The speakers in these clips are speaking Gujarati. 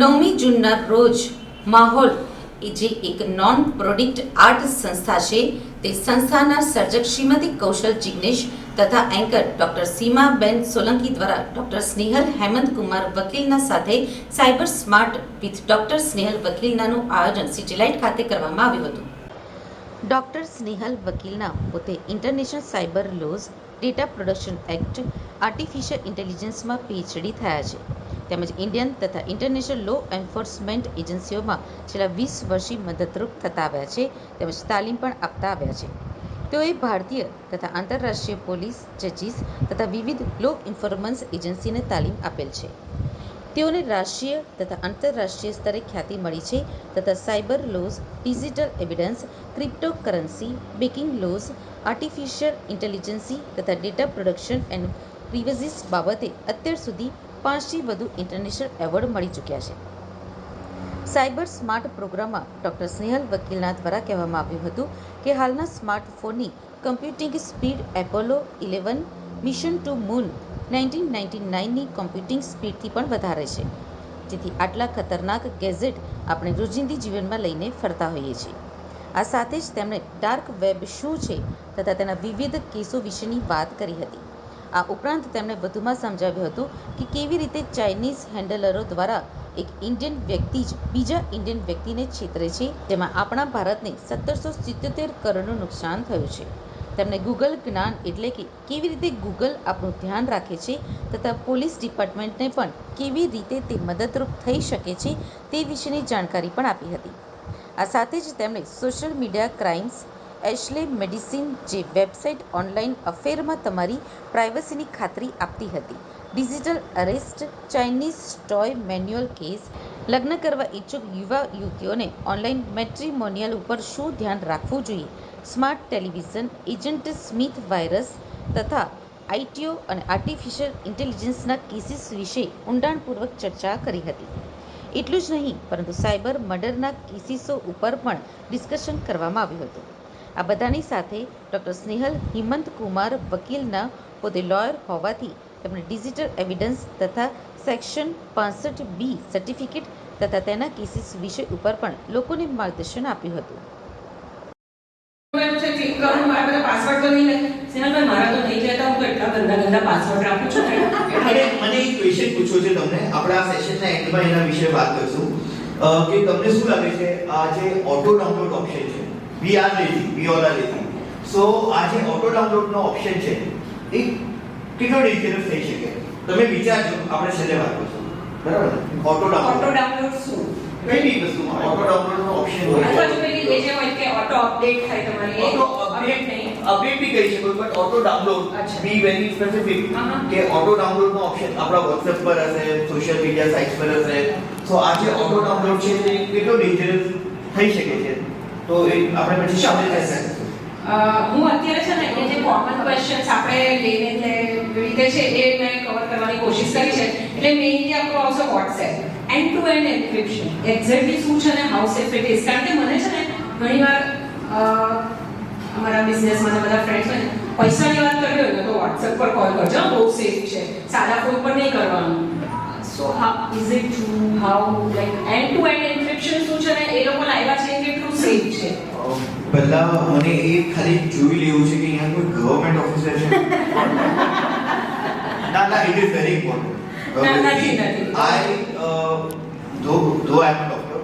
નવમી જૂનના રોજ માહોલ એ જે એક નોન પ્રોડિક્ટ આર્ટ સંસ્થા છે, તે સંસ્થાના સર્જક શ્રીમતી કૌશલ જિગ્નેશ તથા એન્કર ડોક્ટર સીમાબેન સોલંકી દ્વારા ડોક્ટર સ્નેહલ હેમંત કુમાર વકીલના સાથે cyber smart with doctor Snehal વકીલનાનું આયોજન સિટીલાઇટ ખાતે કરવામાં આવ્યું હતું. ડોક્ટર સ્નેહલ વકીલના પોતે international cyber laws data production act artificial ઇન્ટેલિજન્સમાં PhD થયા છે. તેમજ ઇન્ડિયન તથા ઇન્ટરનેશનલ લો એન્ફોર્સમેન્ટ એજન્સીઓમાં છેલ્લા વીસ વર્ષથી મદદરૂપ થતા આવ્યા છે, તેમજ તાલીમ પણ આપતા આવ્યા છે. તેઓએ ભારતીય તથા આંતરરાષ્ટ્રીય પોલીસ જજીસ તથા વિવિધ લો ઇન્ફોર્મન્સ એજન્સીને તાલીમ આપેલ છે. તેઓને રાષ્ટ્રીય તથા આંતરરાષ્ટ્રીય સ્તરે ખ્યાતિ મળી છે તથા cyber laws digital evidence cryptocurrency banking laws artificial intelligence તથા ડેટા પ્રોડક્શન એન્ડ પ્રિવસીસ બાબતે અત્યાર સુધી પાંચથી વધુ ઇન્ટરનેશનલ એવોર્ડ મળી ચૂક્યા છે. સાયબર સ્માર્ટ પ્રોગ્રામમાં ડોક્ટર સ્નેહલ વકીલના દ્વારા કહેવામાં આવ્યું હતું કે હાલના સ્માર્ટફોનની computing speed Apollo eleven mission to moon nineteen ninety નાઇનની computing સ્પીડથી પણ વધારે છે. જેથી આટલા ખતરનાક ગેઝેટ આપણે રોજિંદી જીવનમાં લઈને ફરતા હોઈએ છીએ. આ સાથે જ તેમણે ડાર્ક વેબ શું છે તથા તેના વિવિધ કેસો વિશેની વાત કરી હતી. આ ઉપરાંત તેમણે વધુમાં સમજાવ્યું હતું કે કેવી રીતે ચાઇનીઝ હેન્ડલરો દ્વારા એક ઇન્ડિયન વ્યક્તિ જ બીજા ઇન્ડિયન વ્યક્તિને છેતરે છે, જેમાં આપણા ભારતને સત્તરસો સિત્યોતેર કરોડનું નુકસાન થયું છે. તેમણે ગૂગલ જ્ઞાન એટલે કે કેવી રીતે ગૂગલ આપણું ધ્યાન રાખે છે તથા પોલીસ ડિપાર્ટમેન્ટને પણ કેવી રીતે તે મદદરૂપ થઈ શકે છે તે વિશેની જાણકારી પણ આપી હતી. આ સાથે જ તેમણે social media crimes Ashley Madison જે વેબસાઇટ ઓનલાઇન અફેરમાં તમારી પ્રાઇવસીની ખાતરી આપતી હતી. Digital arrest, Chinese toy manual case, લગ્ન કરવા ઈચ્છુક યુવા યુવતીઓને ઓનલાઇન મેટ્રિમોનિયલ ઉપર શું ધ્યાન રાખવું જોઈએ? Smart television agent Smith virus તથા આઈટીઓ અને આર્ટિફિશિયલ ઇન્ટેલિજન્સના કેસીસ વિશે ઊંડાણપૂર્વક ચર્ચા કરી હતી. એટલું જ નહીં, પરંતુ સાયબર મર્ડરના કેસીસો ઉપર પણ ડિસ્કશન કરવામાં આવ્યું હતું. આ બધાની સાથે ડૉક્ટર સ્નેહલ હિમંત કુમાર વકીલના પોતે લોયર હોવાથી તેમણે ડિજિટલ એવિડન્સ તથા સેક્શન પાસઠ બી સર્ટિફિકેટ તથા તેના કેસીસ વિષય ઉપર પણ લોકોને માર્ગદર્શન આપ્યું હતું. એમ છે click કરું, મારા બધા password તો નહીં સ્નેહલભાઈ, મારા તો થઈ જાય તો હું તો ગંદા ગંદા password રાખું છું મને મને એક ક્વેશ્ચન પૂછવો છે તમને. આપણે આ સેશનના એન્ડમાં એના વિશે વાત કરીશું. કે તમને શું લાગે છે આ જે ઓટો ડાઉનલોડ ઓપ્શન છે we are lazy we all are so આ જે ઓટો ડાઉનલોડનો ઓપ્શન છે. એ કેટલો ડેન્જરસ થઈ શકે. તમે વિચારજો આપણે છેલ્લે વાત કરીશું. બરાબર ઓટો Auto ડાઉનલોડ શું? કઈ બી વસ્તુમાં ઓટો ડાઉનલોડનો ઓપ્શન હોય. અથવા જો પેલી એ જે હોય કે ઓટો અપડેટ થાય તમારી. એ ઓટો અપડેટ નહીં. અપડેટ બી કરી શકો but auto download be very specific હા, હા. કે ઓટો ડાઉનલોડ નો ઓપ્શન આપણા WhatsApp પર હશે સોશિયલ મીડિયા સાઇટ્સ પર હશે. તો આ જે ઓટો ડાઉનલોડ છે તે કેટલો ડેન્જરસ થઈ શકે છે? તો એ આપણે પછી સામે કહેશે અ, હું અત્યારે છે ને એ જે કોમન ક્વેશ્ચન્સ આપણે લઈને એટલે રીતે છે એ મેં કવર કરવાની કોશિશ કરી છે એટલે મેઇનલી આપણો આવશે WhatsApp end to end encryption exactly શું છે ને હાઉ સેફ ઇટ ઇઝ કારણ કે મને છે ને ઘણીવાર અમારા બિઝનેસમાં બધા ફ્રેન્ડ્સ હોય ને પૈસાની વાત કરવી હોય તો વોટ્સએપ પર કોલ કરજો. બહુ સેફ છે. સાદા ફોન પર નહીં કરવાનું. સો હા is it true how like end to end encryption શું છે ને એ લોકો લાવ્યા છે સેફ છે. પહેલા મને એ ખાલી જોઈ લેવું છે કે અહીંયા કોઈ ગવર્મેન્ટ ઓફિસર છે. ના ના it is very important. I though though I am doctor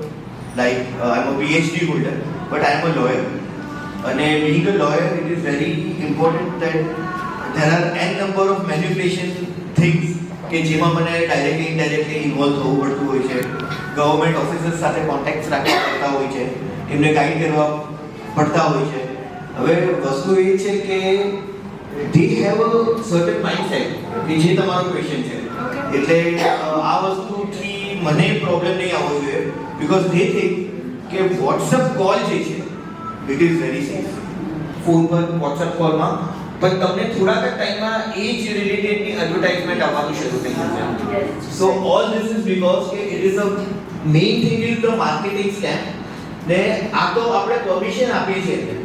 like I am a PhD holder but I am a lawyer અને being a lawyer it is very important that there are n number of manipulation things કે જેમાં મને ડાયરેક્ટલી ઇનડાયરેક્ટલી ઇન્વોલ્વ થવું પડતું હોય છે. ગવર્મેન્ટ ઓફિસર્સ સાથે કોન્ટેક્ટ રાખવા પડતા હોય છે. એમને ગાઈડ કરવા પડતા હોય છે. હવે વસ્તુ એ છે કે they have a certain mindset કે જે તમારો ક્વેશ્ચન છે. એટલે આ વસ્તુથી મને પ્રોબ્લેમ નહીં આવવો જોઈએ બીકોઝ they થિંક કે વોટ્સઅપ કોલ જે છે it is very safe phone પર વોટ્સઅપ કોલમાં પણ તમને થોડાક જ ટાઈમમાં એ જ રિલેટેડની એડવર્ટાઇઝમેન્ટ આવવાનું શરૂ થઈ જશે. So all this is because કે it is a main thing is the marketing scam ને આ તો આપણે પરમિશન આપીએ છીએ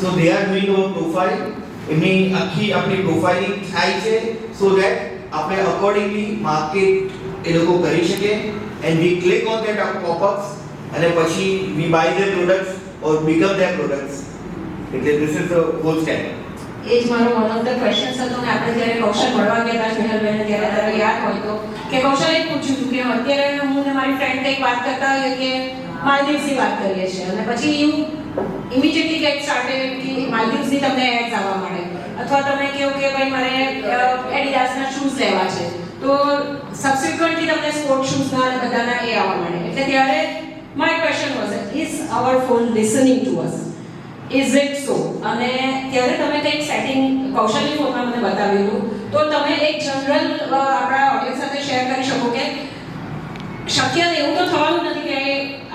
so they are doing our profile એમની આખી આપણી પ્રોફાઇલિંગ થાય છે સો ધેટ આપણે અકોર્ડિંગલી માર્કેટ એ લોકો કરી શકે and we click on that pop-ups અને પછી we buy their products or become their products એટલે this is the whole step એ જ મારો વન ઓફ ધ ક્વેશ્ચન્સ હતો ને આપણે જ્યારે કૌશલ મળવા ગયા હતા સ્નેહલબેન ત્યારે તારે યાદ હોય તો. કે કૌશલ એ પૂછ્યું હતું કે અત્યારે હું ને મારી ફ્રેન્ડ કંઈક વાત કરતા હોઈએ કે માલદીવ્સની વાત કરીએ છીએ. અને પછી યુ ઇમિડિયેટલી ગેટ સ્ટાર્ટેડ કે માલદીવ્સની તમને એડ્સ આવવા માંડે અથવા તમે કહો કે ભાઈ મારે એડિડાસના શૂઝ લેવા છે. તો સબસિક્વન્ટલી તમને સ્પોર્ટ શૂઝના અને બધાના એ આવવા માંડે એટલે ત્યારે my question was is our phone listening to us is it so અને ત્યારે તમે કંઈક સેટિંગ કૌશલ્ય ફોનમાં મને બતાવ્યું હતું તો તમે એક જનરલ આપણા ઓડિયન્સ સાથે શેર કરી શકો કે શક્ય એવું તો થવાનું નથી કે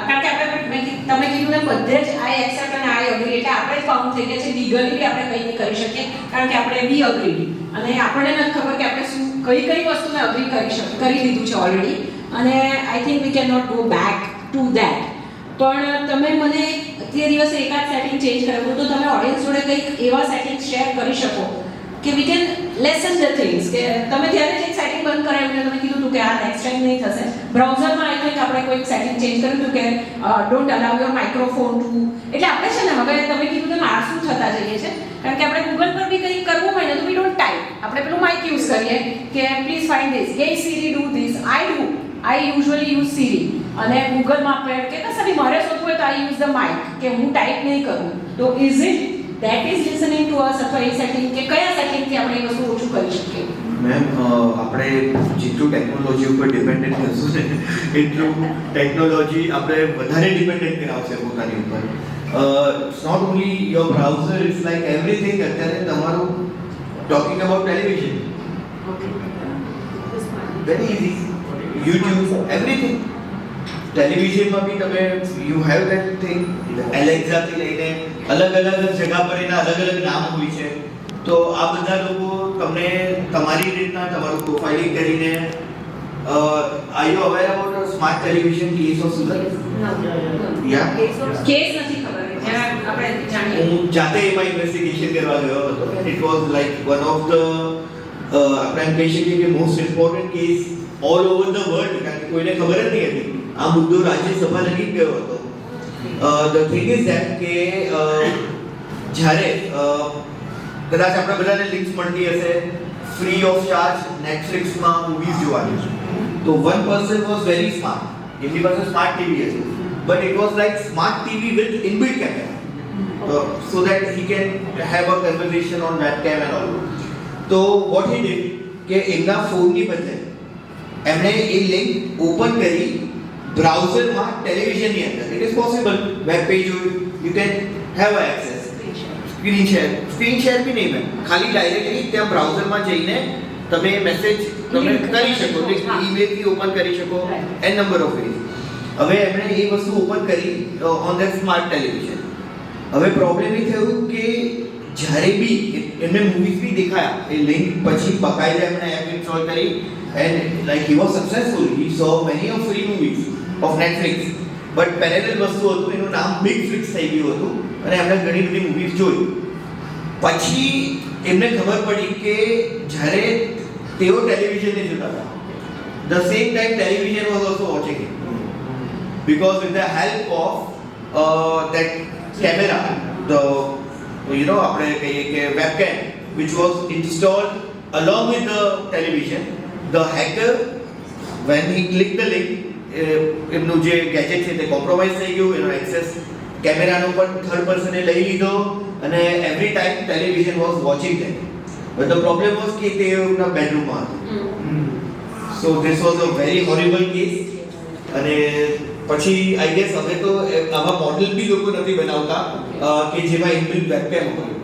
કારણ કે આપણે તમે કીધું ને બધે જ આઈ એક્સેપ્ટ અને આઈ અગ્રી એટલે આપણે જ બાઉન્ડ થઈ ગયા છે લીગલી બી આપણે કંઈ નહીં કરી શકીએ, કારણ કે આપણે બી અગ્રી અને આપણને નથી ખબર કે આપણે શું, કઈ કઈ વસ્તુને અગ્રી કરી શક, કરી દીધું છે ઓલરેડી અને I think we can not go back to that પણ તમે મને તે દિવસે એકાદ સેટિંગ ચેન્જ કરેલું તો તમે ઓડિયન્સ જોડે કંઈક એવા સેટિંગ શેર કરી શકો કે we can lessen the things કે તમે ત્યારે જ એક સેટિંગ બંધ કરાવ્યું એટલે તમે કીધું હતું કે આ નેક્સ્ટ ટાઈમ નહીં થશે. બ્રાઉઝરમાં આઈ થિંક આપણે કોઈક સેટિંગ ચેન્જ કર્યું હતું કે don't allow your microphone to એટલે આપણે છે ને હવે તમે કીધું તેમ આળસુ થતા જઈએ છે કારણ કે આપણે ગૂગલ પર બી કંઈક કરવું હોય ને તો વી ડોન્ટ ટાઈપ આપણે પેલું માઇક યુઝ કરીએ કે please find this hey Siri do this I do I usually use Siri અને ગૂગલમાં આપણે કે કશે બી મારે શોધવું હોય તો આઈ યુઝ ધ માઇક કે હું ટાઈપ નહીં કરું. તો is it that is listening to us અથવા એ સેટિંગ કે કયા સેટિંગથી આપણે એ વસ્તુ ઓછું કરી શકીએ? મેમ આપણે જેટલું ટેકનોલોજી ઉપર ડિપેન્ડન્ટ થશું ને એટલું ટેકનોલોજી આપણે વધારે ડિપેન્ડન્ટ કરાવશે પોતાની ઉપર. It's not only your browser it's like everything અત્યારે તમારું talking about television very easy YouTube everything ટેલિવિઝનમાં બી તમે યુ હેવ ધેટ થિંગ એલેક્ઝાથી લઈને અલગ અલગ જગા પર એના અલગ અલગ નામ હોય છે. તો આ બધા લોકો તમને તમારી રીતના તમારું પ્રોફાઇલિંગ કરીને are you aware about smart television case of Surat yeah case નથી ખબર. જરા આપણે જાણીએ. હું જાતે એમાં ઇન્વેસ્ટિગેશન કરવા ગયો હતો. It was like one of the આપણે એમ કહી શકીએ કે most important case all over the world કારણ કે કોઈને ખબર જ નહીં હતી. આ મુદ્દો રાજ્યસભા લગી જ ગયો હતો. ધ થિંગ ઇઝ ધેટ કે અ, જ્યારે અ, કદાચ આપણે બધાને લિંક્સ મળતી હશે ફ્રી ઓફ ચાર્જ નેટફ્લિક્સમાં મૂવીઝ જોવાની તો one person was very smart એમની પાસે સ્માર્ટ ટીવી હતું but it was like smart TV with inbuilt camera so that he can have a conversation on webcam and all. તો what he did કે એમના ફોનની બદલે એમણે એ લિંક ઓપન કરી બ્રાઉઝરમાં ટેલિવિઝનની અંદર. It is possible web page you can have access screen share screen share બી નહીં ખાલી ડાયરેક્ટલી ત્યાં બ્રાઉઝરમાં જઈને તમે મેસેજ તમે કરી શકો. ઈમેલથી ઓપન કરી શકો. એન નંબર ઓફ વેઝ હવે એમણે એ વસ્તુ ઓપન કરી ઓન ધ સ્માર્ટ ટેલિવિઝન હવે પ્રોબ્લેમ એ થયું કે જ્યારે બી એમને મૂવીઝ બી દેખાયા. એ લિંક પછી બકાયદા એમણે એપ ઇન્સ્ટોલ કરી. And like he was successful he saw many of free movies of Netflix but parallel વસ્તુ હતું એનું નામ બિગ ફ્લિક્સ થઈ ગયું હતું અને એમણે ઘણી બધી મૂવીઝ જોઈ પછી એમને ખબર પડી કે જ્યારે તેઓ ટેલિવિઝનને જોતા હતા the same time television was also watching it because with the help of uh, that camera, the you know આપણે કહીએ કે webcam which was installed along with the television, the hacker when he click the link એમનું જે ગેજેટ છે તે કોમ્પ્રોમાઇઝ થઈ ગયું. એનો એક્સેસ કેમેરાનો પણ થર્ડ પર્સને લઈ લીધો અને every time television was watching them but the problem was કે તે એમના બેડરૂમમાં હતું. So this was a very horrible case અને પછી આઈ ગેસ હવે તો આવા મોડેલ બી લોકો નથી બનાવતા કે જેમાં ઇનબિલ્ટ વેબકેમ હોય.